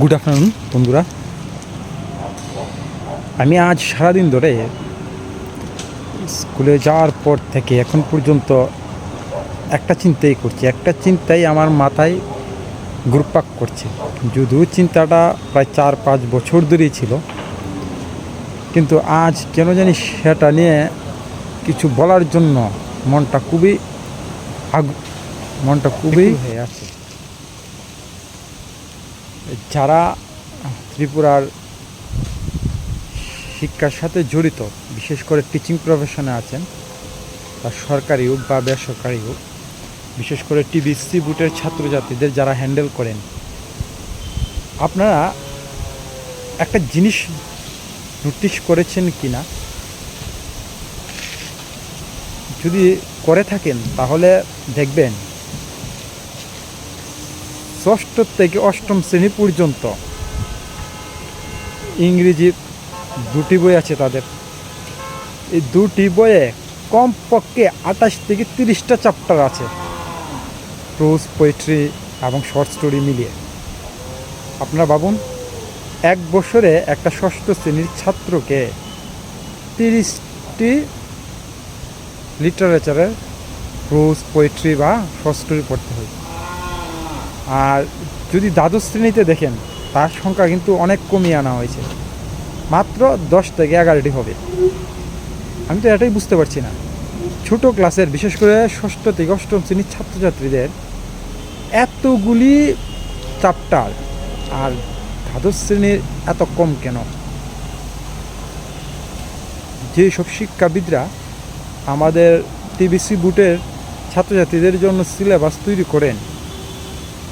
Good afternoon বন্ধুরা। আমি আজ সারাদিন ধরে স্কুলে যাওয়ার পর থেকে এখন পর্যন্ত একটা চিন্তাই করছি। একটা চিন্তাই আমার মাথায় ঘুরপাক করছে। যদিও চিন্তাটা প্রায় চার পাঁচ বছর ধরেই ছিল। কিন্তু আজ কেন জানি সেটা নিয়ে কিছু বলার জন্য মনটা খুবই আগ মনটা খুবই হয়ে আছে। যারা ত্রিপুরার শিক্ষার সাথে জড়িত, বিশেষ করে টিচিং প্রফেশনে আছেন, বা সরকারি হোক বা বেসরকারি হোক, বিশেষ করে টিবিসি বুটের ছাত্রছাত্রীদের যারা হ্যান্ডেল করেন, আপনারা একটা জিনিস নোটিশ করেছেন কি না যদি করে থাকেন, তাহলে দেখবেন ষষ্ঠ থেকে অষ্টম শ্রেণি পর্যন্ত ইংরেজি দুটি বই আছে তাদের। এই দুটি বইয়ে কমপক্ষে আঠাশ থেকে তিরিশটা চ্যাপ্টার আছে। প্রোজ পোয়েট্রি এবং শর্ট স্টোরি মিলিয়ে। আপনারা ভাবুন, এক বছরে একটা ষষ্ঠ শ্রেণির ছাত্রকে তিরিশটি লিটারেচারের প্রোজ পোয়েট্রি বা শর্ট স্টোরি পড়তে হয়। আর যদি দ্বাদশ শ্রেণীতে দেখেন, তার সংখ্যা কিন্তু অনেক কমিয়ে আনা হয়েছে। মাত্র দশ থেকে এগারোটি হবে। আমি তো এটাই বুঝতে পারছি না। ছোট ক্লাসের, বিশেষ করে ষষ্ঠ থেকে অষ্টম শ্রেণির ছাত্রছাত্রীদের এতগুলি চ্যাপ্টার, আর দ্বাদশ শ্রেণির এত কম কেন? যেসব শিক্ষাবিদরা আমাদের টিবিসি বুটের ছাত্রছাত্রীদের জন্য সিলেবাস তৈরি করেন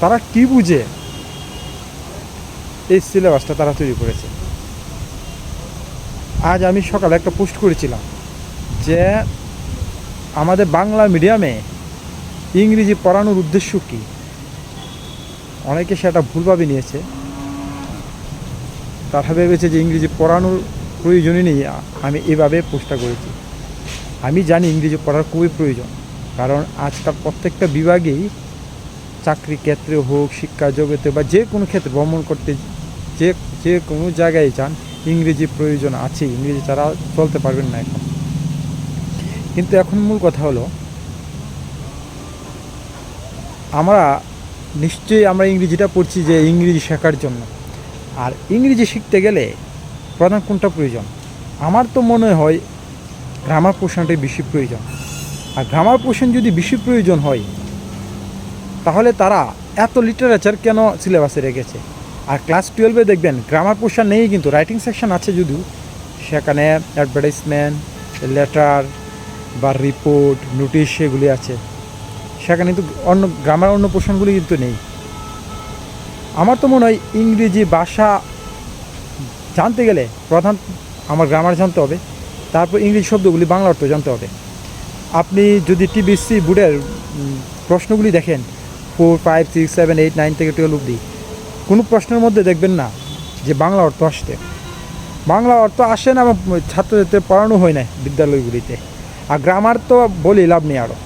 তারা কি বুঝে? এই সিলেবাসটা তারা তৈরি করেছে। আজ আমি সকালে একটা পোস্ট করেছিলাম যে আমাদের বাংলা মিডিয়ামে ইংরেজি পড়ানোর উদ্দেশ্য কী? অনেকে সেটা ভুলভাবে নিয়েছে। তারা ভেবেছে যে ইংরেজি পড়ানোর প্রয়োজনই নেই। আমি এভাবে পোস্টটা করেছি। আমি জানি ইংরেজি পড়ার খুবই প্রয়োজন। কারণ আজকাল প্রত্যেকটা বিভাগেই চাকরি ক্ষেত্রে হোক, শিক্ষা জগতে বা যে কোনো ক্ষেত্রে ভ্রমণ করতে যে যে কোনো জায়গায় যান, ইংরেজি প্রয়োজন আছে, ইংরেজি ছাড়া চলতে পারবেন না এখন। কিন্তু এখন মূল কথা হলো, আমরা নিশ্চয়ই আমরা ইংরেজিটা পড়ছি যে ইংরেজি শেখার জন্য। আর ইংরেজি শিখতে গেলে প্রধান কোনটা প্রয়োজন? আমার তো মনে হয় গ্রামার পোর্শনটাই বেশি প্রয়োজন। আর গ্রামার পোর্শন যদি বেশি প্রয়োজন হয় তাহলে তারা এত লিটারেচার কেন সিলেবাসে রেখেছে? আর ক্লাস টুয়েলভে দেখবেন গ্রামার পোর্শন নেই কিন্তু রাইটিং সেকশন আছে যদিও। সেখানে অ্যাডভার্টাইজমেন্ট লেটার বা রিপোর্ট নোটিশ সেগুলি আছে। সেখানে কিন্তু অন্য গ্রামার অন্য পোর্শনগুলি কিন্তু নেই। আমার তো মনে হয় ইংরেজি ভাষা জানতে গেলে প্রধান আমার গ্রামার জানতে হবে, তারপর ইংরেজি শব্দগুলি বাংলা অর্থ জানতে হবে। আপনি যদি টিবিসি বোর্ডের প্রশ্নগুলি দেখেন four, five, six, seven, eight, nine থেকে টুয়েলভ অবধি। কোনো প্রশ্নের মধ্যে দেখবেন না যে বাংলা অর্থ আসতে বাংলা অর্থ আসে না এবং ছাত্রদের পড়ানো হয় না বিদ্যালয়গুলিতে। আর গ্রামার তো বলি লাভ নেই আরও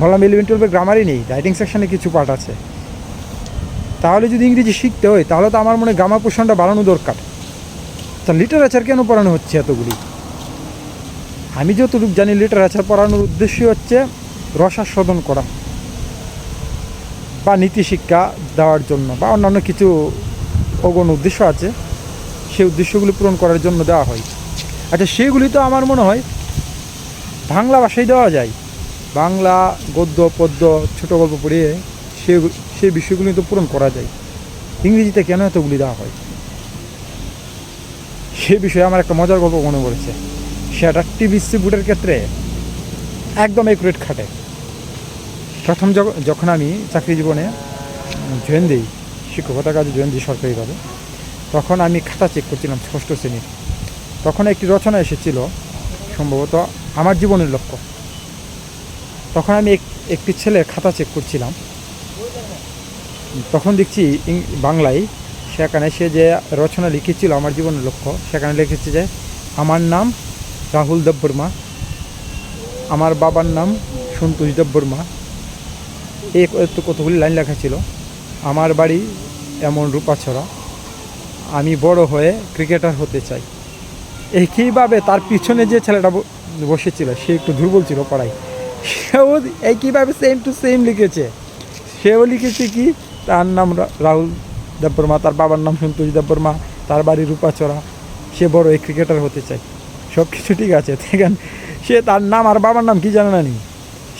বললাম ইলেভেন টুয়েলভে গ্রামারই নেই রাইটিং সেকশনে কিছু পার্ট আছে। তাহলে যদি ইংরেজি শিখতে হয়, তাহলে তো আমার মনে হয় গ্রামার পোষণটা বাড়ানো দরকার। তা লিটারেচার কেন পড়ানো হচ্ছে এতগুলি? আমি যতটুকু জানি লিটারেচার পড়ানোর উদ্দেশ্য হচ্ছে রসাস্বাদন করা। বা নীতি শিক্ষা দেওয়ার জন্য বা অন্যান্য কিছু অগণ উদ্দেশ্য আছে, সেই উদ্দেশ্যগুলি পূরণ করার জন্য দেওয়া হয়। আচ্ছা সেগুলি তো আমার মনে হয় বাংলা ভাষায় দেওয়া যায়। বাংলা, গদ্য, পদ্য, ছোটো গল্প পড়িয়ে সে সেই বিষয়গুলি তো পূরণ করা যায়। ইংরেজিতে কেন এতগুলি দেওয়া হয়? সে বিষয়ে আমার একটা মজার গল্প মনে পড়েছে। সেটা টিভিসি বুটের ক্ষেত্রে একদম একুরেট খাটে। প্রথম যখ- যখন আমি চাকরি জীবনে জয়েন দিই শিক্ষকতার কাজে জয়েন দিই সরকারিভাবে, তখন আমি খাতা চেক করছিলাম ষষ্ঠ শ্রেণির। তখন একটি রচনা এসেছিল, সম্ভবত আমার জীবনের লক্ষ্য। তখন আমি এক- একটি ছেলের খাতা চেক করছিলাম। তখন দেখছি বাংলায় সেখানে সে যে রচনা লিখেছিল আমার জীবনের লক্ষ্য, সেখানে লিখেছে যে, আমার নাম রাহুল দেববর্মা। আমার বাবার নাম সন্তোষ দেববর্মা। এই তো কতগুলি লাইন লেখা ছিল। আমার বাড়ি এমন রূপাছড়া। আমি বড় হয়ে ক্রিকেটার হতে চাই। একইভাবে তার পিছনে যে ছেলেটা বসেছিল, সে একটু দুর্বল ছিল পড়াই সেও একইভাবে সেম টু সেম লিখেছে। সেও লিখেছে কি, তার নাম রাহুল দেববর্মা, তার বাবার নাম সন্তোষ দেববর্মা, তার বাড়ি রূপাচড়া সে বড় এই ক্রিকেটার হতে চায় সব কিছু ঠিক আছে। সে তার নাম আর বাবার নাম কি জানে না নি?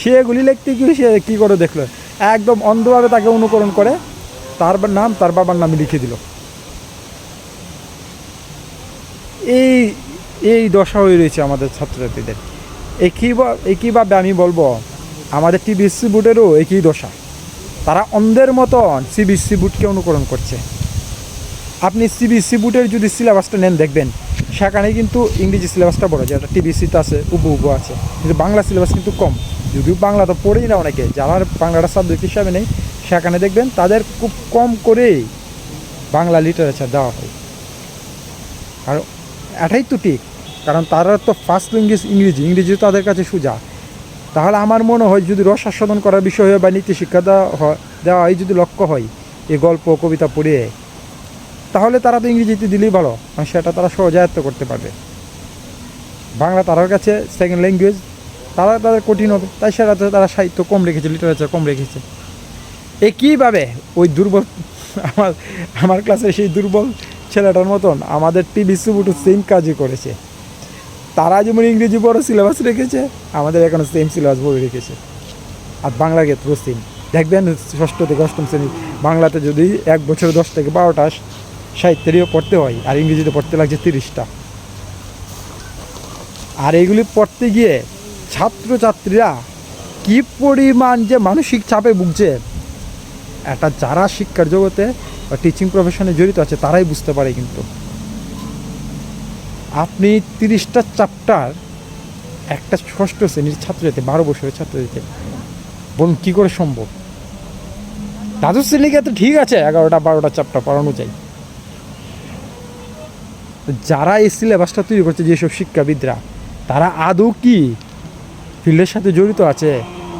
সে এগুলি লিখতে গিয়ে সে কী করে দেখল? একদম অন্ধভাবে তাকে অনুকরণ করে, তার নাম তার বাবার নামে লিখে দিল। এই এই দশা হয়ে রয়েছে আমাদের ছাত্রছাত্রীদের। একইভাবে একইভাবে আমি বলব? আমাদের টিবিএসসি বোর্ডেরও একই দশা। তারা অন্ধের মতন সিবিএসসি বোর্ডকে অনুকরণ করছে। আপনি সিবিএসসি বোর্ডের যদি সিলেবাসটা নেন, দেখবেন সেখানে কিন্তু ইংরেজি সিলেবাসটা বড় যেটা টিবিএসসিতে আছে, উবু উবু আছে। কিন্তু বাংলা সিলেবাস কিন্তু কম। যদিও বাংলা তো পড়েই না অনেকে, যারা বাংলাটা সাবজেক্ট হিসাবে নেই সেখানে দেখবেন তাদের খুব কম করেই বাংলা লিটারেচার দেওয়া হয়। আর এটাই তো ঠিক, কারণ তারা তো ফার্স্ট ল্যাঙ্গুয়েজ ইংরেজি ইংরেজি তাদের কাছে সোজা। তাহলে আমার মনে হয় যদি রস আস্বাদন করার বিষয় হয় বা নীতি শিক্ষা দেওয়া হয় দেওয়া হয়, যদি লক্ষ্য হয়, এই গল্প, কবিতা পড়িয়ে তাহলে তারা তো ইংরেজিতে দিলেই ভালো, কারণ সেটা তারা সহজে আয়ত্ত করতে পারবে। বাংলা তার কাছে সেকেন্ড ল্যাঙ্গুয়েজ তারা তাদের কঠিন হবে তাই সেটা তো তারা সাহিত্য কম রেখেছে লিটারেচার কম রেখেছে। এ কীভাবে ওই দুর্বল আমার আমার ক্লাসে সেই দুর্বল ছেলেটার মতন আমাদের টিভি সুবুটু সেম কাজই করেছে। তারা যেমন ইংরেজি বড় সিলেবাস রেখেছে, আমাদের এখনও সেম সিলেবাস বড় রেখেছে। আর বাংলা ক্ষেত্র সেম দেখবেন ষষ্ঠ থেকে অষ্টম শ্রেণি বাংলাতে যদি এক বছর দশ থেকে বারোটা সাহিত্যেরও পড়তে হয়, আর ইংরেজিতে পড়তে লাগছে তিরিশটা। আর এগুলি পড়তে গিয়ে ছাত্রছাত্রীরা কি পরিমাণ যে মানসিক চাপে ভুগছে, এটা যারা শিক্ষার জগতে বা টিচিং প্রফেশনে জড়িত আছে, তারাই বুঝতে পারে কিন্তু। আপনি তিরিশটা চ্যাপ্টার একটা ষষ্ঠ শ্রেণির ছাত্র যেতে বারো বছরের ছাত্র যেতে বলুন কী করে সম্ভব? দ্বাদশ শ্রেণীকে তো ঠিক আছে, এগারোটা, বারোটা চ্যাপ্টার পড়ানো যায়। যারা এই সিলেবাসটা তৈরি করছে যেসব শিক্ষাবিদরা, তারা আদৌ কি ফিল্ডের সাথে জড়িত আছে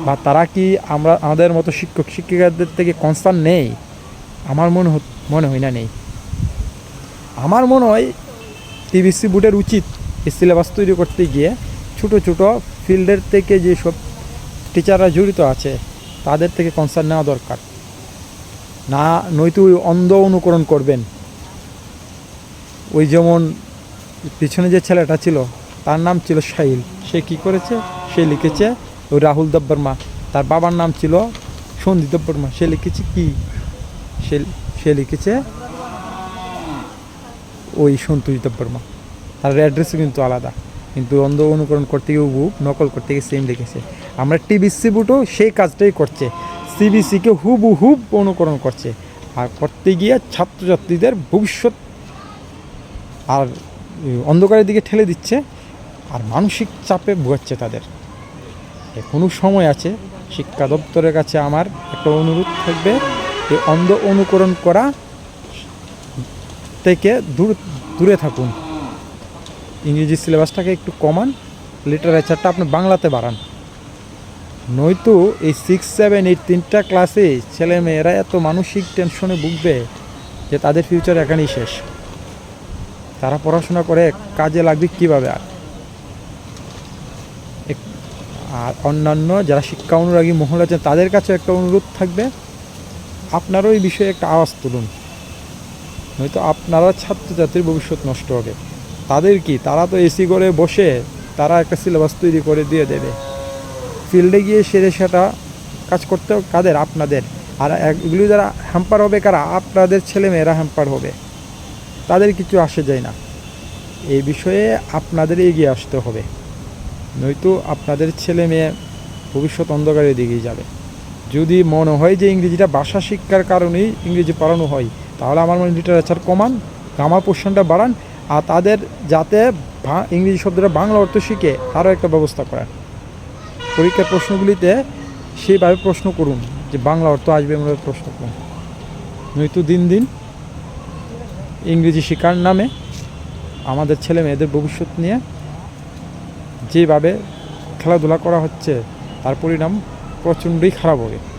বা তারা কি আমরা, আমাদের মতো শিক্ষক শিক্ষিকাদের থেকে কনসার্ন নেই? আমার মনে মনে হয় না নেই। আমার মনে হয় টিবিসি বোর্ডের উচিত এই সিলেবাস তৈরি করতে গিয়ে ছোটো ছোটো ফিল্ডের থেকে যেসব টিচাররা জড়িত আছে, তাদের থেকে কনসার্ন নেওয়া দরকার। না নয়তো অন্ধ অনুকরণ করবেন। ওই যেমন পিছনে যে ছেলেটা ছিল, তার নাম ছিল সাহিল সে কি করেছে? সে লিখেছে, ওই রাহুল দেববর্মা। তার বাবার নাম ছিল সন্দীপ দেববর্মা। সে লিখেছে কি? সে সে লিখেছে ওই সন্তোষ দেববর্মা। তার অ্যাড্রেসও কিন্তু আলাদা। কিন্তু অন্ধ অনুকরণ করতে গিয়ে হুব নকল করতে গিয়ে সেম লিখেছে। আমরা টিবিসি বুটও সেই কাজটাই করছে। সিবিসিকে হুবু হুব অনুকরণ করছে। আর করতে গিয়ে ছাত্রছাত্রীদের ভবিষ্যৎ আর অন্ধকারের দিকে ঠেলে দিচ্ছে, আর মানসিক চাপে ভোগাচ্ছে তাদের। কোনো সময় আছে, শিক্ষা দপ্তরের কাছে আমার একটা অনুরোধ থাকবে যে অন্ধ অনুকরণ করা থেকে দূর, দূরে থাকুন। ইংরেজি সিলেবাসটাকে একটু কমান, লিটারেচারটা আপনি বাংলাতে বাড়ান। নয়তো এই সিক্স সেভেন এইট তিনটা ক্লাসে ছেলে মেয়েরা এত মানসিক টেনশনে ভুগবে যে তাদের ফিউচার এখানেই শেষ। তারা পড়াশোনা করে কাজে লাগবে কীভাবে আর? আর অন্যান্য যারা শিক্ষা অনুরাগী মহল আছেন, তাদের কাছে একটা অনুরোধ থাকবে, আপনারও এই বিষয়ে একটা আওয়াজ তুলুন। নয়তো আপনারা ছাত্রছাত্রীর ভবিষ্যৎ নষ্ট হবে। তাদের কি? তারা তো এসি করে বসে তারা একটা সিলেবাস তৈরি করে দিয়ে দেবে। ফিল্ডে গিয়ে সেরে সেটা কাজ করতে কাদের? আপনাদের। আর এগুলি যারা হ্যাম্পার হবে কারা? আপনাদের ছেলে মেয়েরা হ্যাম্পার হবে। তাদের কিছু আসে যায় না। এই বিষয়ে আপনাদের এগিয়ে আসতে হবে। নয়তো আপনাদের ছেলে মেয়ে ভবিষ্যৎ অন্ধকারের দিকেই যাবে। যদি মনে হয় যে ইংরেজিটা ভাষা শিক্ষার কারণেই ইংরেজি পড়ানো হয়, তাহলে আমার মনে লিটারেচার কমান গ্রামার পোর্শনটা বাড়ান, আর তাদের যাতে ইংরেজি শব্দটা বাংলা অর্থ শিখে তারও একটা ব্যবস্থা করেন। পরীক্ষার প্রশ্নগুলিতে সেইভাবে প্রশ্ন করুন, যে বাংলা অর্থ আসবে এমনভাবে প্রশ্ন করুন। নয়তো দিন দিন ইংরেজি শিকার নামে আমাদের ছেলে মেয়েদের ভবিষ্যৎ নিয়ে যেভাবে খেলাধুলা করা হচ্ছে, তার পরিণাম প্রচণ্ডই খারাপ হবে।